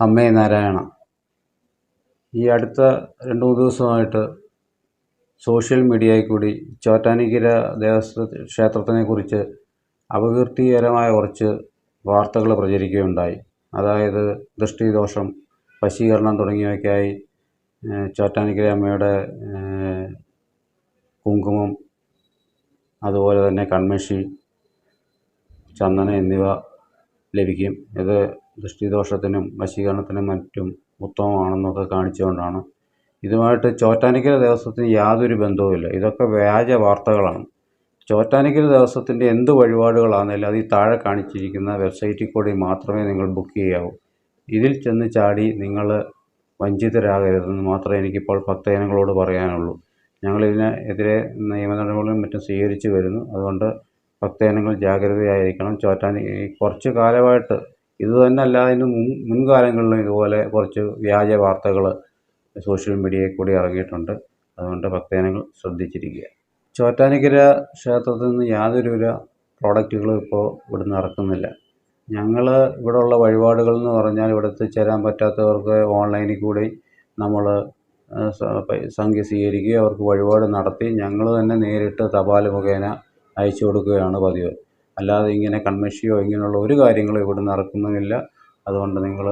അമ്മേ നാരായണ. ഈ അടുത്ത രണ്ട് മൂന്ന് ദിവസമായിട്ട് സോഷ്യൽ മീഡിയയിൽ കൂടി ചോറ്റാനിക്കര ദേവസ്ഥ ക്ഷേത്രത്തിനെക്കുറിച്ച് അപകീർത്തികരമായ കുറച്ച് വാർത്തകൾ പ്രചരിക്കുകയുണ്ടായി. അതായത് ദൃഷ്ടിദോഷം വശീകരണം തുടങ്ങിയവയ്ക്കായി ചോറ്റാനിക്കര അമ്മയുടെ കുങ്കുമം അതുപോലെ തന്നെ കൺമഷി ചന്ദനം എന്നിവ ലഭിക്കും. ഇത് ദൃഷ്ടിദോഷത്തിനും വശീകരണത്തിനും മറ്റും ഉത്തമമാണെന്നൊക്കെ കാണിച്ചുകൊണ്ടാണ്. ഇതുമായിട്ട് ചോറ്റാനിക്കര ദേവസ്വത്തിന് യാതൊരു ബന്ധവുമില്ല. ഇതൊക്കെ വ്യാജ വാർത്തകളാണ്. ചോറ്റാനിക്കര ദേവസ്വത്തിന്റെ എന്ത് വഴിപാടുകളാണെങ്കിലും അത് ഈ താഴെ കാണിച്ചിരിക്കുന്ന വെബ്സൈറ്റിൽ കൂടി മാത്രമേ നിങ്ങൾ ബുക്ക് ചെയ്യാവൂ. ഇതിൽ ചെന്ന് ചാടി നിങ്ങൾ വഞ്ചിതരാകരുതെന്ന് മാത്രമേ എനിക്കിപ്പോൾ ഭക്തജനങ്ങളോട് പറയാനുള്ളൂ. ഞങ്ങളിതിനെതിരെ നിയമ നടപടികളും മറ്റും സ്വീകരിച്ചു വരുന്നു. അതുകൊണ്ട് ഭക്തജനങ്ങൾ ജാഗ്രതയായിരിക്കണം. ചോറ്റാനി കുറച്ച് കാലമായിട്ട് ഇത് തന്നെ അല്ല അതിന് മുൻ മുൻകാലങ്ങളിലും ഇതുപോലെ കുറച്ച് വ്യാജ വാർത്തകൾ സോഷ്യൽ മീഡിയയിൽ കൂടി ഇറങ്ങിയിട്ടുണ്ട്. അതുകൊണ്ട് ഭക്തജനങ്ങൾ ശ്രദ്ധിച്ചിരിക്കുക. ചോറ്റാനിക്കര ക്ഷേത്രത്തിൽ നിന്ന് യാതൊരുവിധ പ്രോഡക്റ്റുകളും ഇപ്പോൾ ഇവിടുന്ന് ഇറക്കുന്നില്ല. ഞങ്ങൾ ഇവിടെയുള്ള വഴിപാടുകൾ എന്ന് പറഞ്ഞാൽ ഇവിടെ എത്തിച്ചേരാൻ പറ്റാത്തവർക്ക് ഓൺലൈനിൽ കൂടി നമ്മൾ സംഖ്യ സ്വീകരിക്കുകയും അവർക്ക് വഴിപാട് നടത്തി ഞങ്ങൾ തന്നെ നേരിട്ട് തപാൽ മുഖേന അയച്ചു കൊടുക്കുകയാണ് പതിവ്. അല്ലാതെ ഇങ്ങനെ കൺമഷിയോ ഇങ്ങനെയുള്ള ഒരു കാര്യങ്ങളും ഇവിടെ നടക്കുന്നുമില്ല. അതുകൊണ്ട് നിങ്ങൾ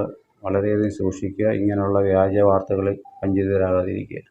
വളരെയധികം സൂക്ഷിക്കുക. ഇങ്ങനെയുള്ള വ്യാജ വാർത്തകളിൽ വഞ്ചിതരാകാതിരിക്കുക.